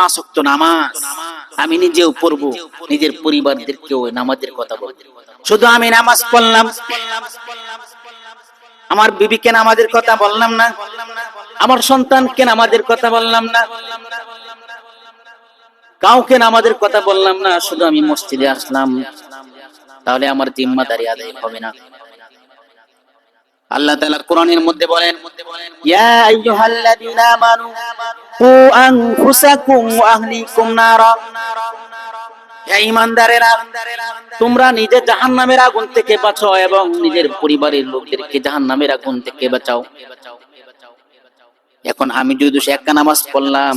পাঁচ অক্ত নামাজ আমি নিজেও পড়ব, নিজের নামাজের কথা শুধু আমি নামাজ পড়লাম, আমার বিবিকে নামাজের কথা বললাম না, আমার সন্তানকে নামাজের কথা বললাম না, কাউকে নামাজের কথা বললাম না, শুধু আমি মসজিদে আসলাম, তাহলে আমার জিম্মাদারি আদায় হবে না। আল্লাহ তাআলা কোরআনের মধ্যে বলেন, ইয়া আইয়ুহাল্লাযীনা আমানু, কু আগুন থেকে বাঁচাও এবং নিজের পরিবারের লোকদেরকে জাহান্নামের আগুন থেকে বাঁচাও। এখন আমি যদি একটা নামাজ পড়লাম,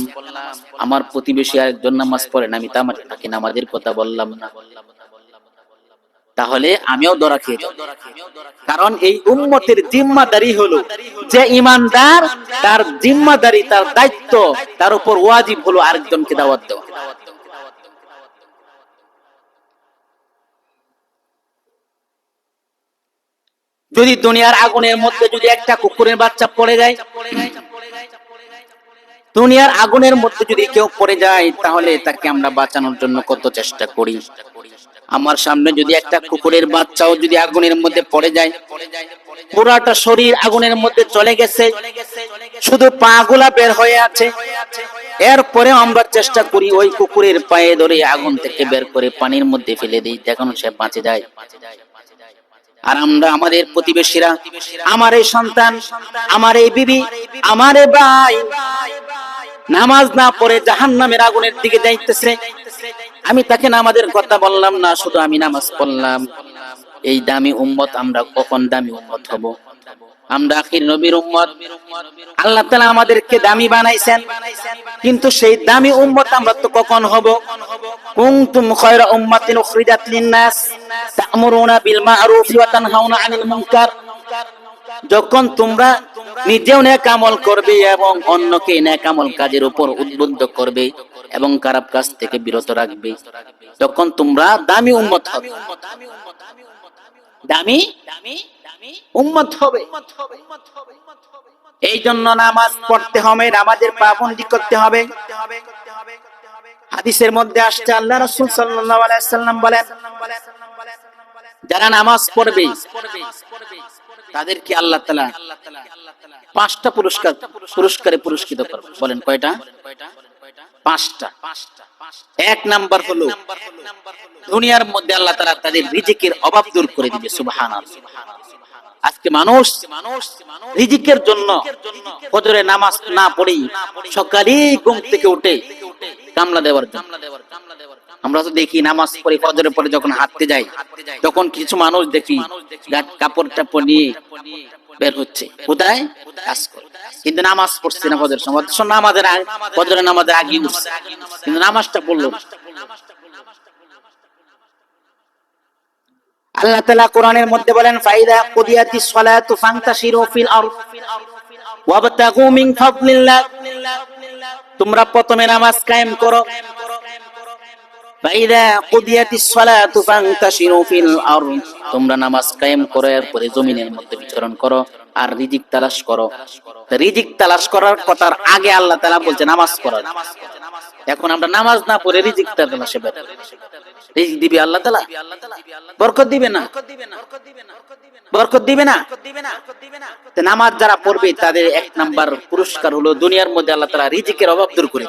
আমার প্রতিবেশী আরেকজন নামাজ পড়েন আমি তো আমার তাকে নামাজের কথা বললাম না। তাহলে আমিও ধরা খেয়ে কারণ এই উম্মতের জিম্মাদারি হলো যে ইমানদার তার জিম্মাদারি তার দায়িত্ব তার উপর ওয়াজিব হলো আরেকজনকে দাওয়াত দেওয়া। যদি দুনিয়ার আগুনের মধ্যে যদি একটা কুকুরের বাচ্চা পড়ে যায় দুনিয়ার আগুনের মধ্যে যদি কেউ পড়ে যায় তাহলে তাকে আমরা বাঁচানোর জন্য কত চেষ্টা করি? আমার সামনে যদি একটা কুকুরের বাচ্চাও যদি আগুনের মধ্যে পড়ে যায় পুরাটা শরীর আগুনের মধ্যে চলে গেছে শুধু পা গুলা বের হয়ে আছে এরপরে আমরা চেষ্টা করি ওই কুকুরের পায়ে ধরে আগুন থেকে বের করে পানির মধ্যে ফেলে দিই দেখুন সে বাঁচে যায়। আর আমরা আমাদের প্রতিবেশীরা আমার এই সন্তান আমার এই বিবি আমার এই ভাই নামাজ না পড়ে জাহান নামের আগুনের দিকে যাইতেছে। আমি তাকে নামাজের কথা বললাম না, শুধু আমি নামাজ পড়লাম। এই দামি উম্মত আমরা কখন দামি উম্মত হব? আমরা আখির নবীর উম্মত। আল্লাহ তাআলা আমাদেরকে দামি বানাইছেন। কিন্তু সেই দামি উম্মত আমরা তো কখন হব? কুনতুম খায়রা উম্মাতিন উখরিজাত লিন-নাস তা'মুরুনা বিল মা'রুফ ওয়া তানহাউনা আনিল মুনকার। যখন তোমরা নিজেও নেক আমল করবে এবং অন্যকে নেক আমল কাজের উপর উদ্বুদ্ধ করবে এবং খারাপ কাজ থেকে বিরত রাখবে। তখন তোমরা দামি উম্মত হবে। দামি? উম্মত হবে। এই জন্য নামাজ পড়তে হবে, নামাজের পাবন্দি করতে হবে। হাদিসের মধ্যে আসছে, আল্লাহ রাসূল সাল্লাম বলেন, যারা নামাজ পড়বে, তাদেরকে আল্লাহ তাআলা পাঁচটা পুরস্কার, পুরস্কারে পুরস্কৃত করবে বলেন কয়টা? পাঁচটা। এক নাম্বার হলো দুনিয়ার মধ্যে আল্লাহ তারা তাদের রিজিকের অভাব দূর করে দিবে সুবাহান আজকে মানুষ রিজিকের জন্য ফজরে নামাজ না পড়ে সকালেই ঘুম থেকে উঠে কামলা দেওয়ার আমরা তো দেখি নামাজ পড়ে ফজরে পরে যখন হাঁটতে যাই, তখন কিছু মানুষ দেখি গা- কাপড় টাপড় নিয়ে বের হচ্ছে। কোথায়? কাজ করে। কিন্তু নামাজ পড়ছে না ফজরের সময়। অথচ নামাজের ফজরের নামাজের আগে উঠছে। কিন্তু নামাজটা পড়ল। আল্লাহ তাআলা কোরআনের মধ্যে বলেন, ফাইদা কুদিয়াতিস সালাতু ফান্তাশিরু ফিল আরদ ওয়াবতাগু মিন ফাদলিল্লাহ। তোমরা প্রথমে নামাজ কায়েম করো। তোমরা নামাজ কায়েম করো, এরপরে জমিনের মধ্যে বিচরণ করো আর রিজিক তালাশ করো। রিজিক তালাশ করার কথার আগে আল্লাহ তালা বলছে, নামাজ পড়ো। এখন আমরা নামাজ না পড়ে রিজিক সে রিজিক দিবে আল্লাহ তালা বরকত দিবে না? বরকত দিবে না? নামাজ যারা পড়বে তাদের এক নাম্বার পুরস্কার হলো দুনিয়ার মধ্যে আল্লাহ তালা রিজিকের অভাব দূর করে।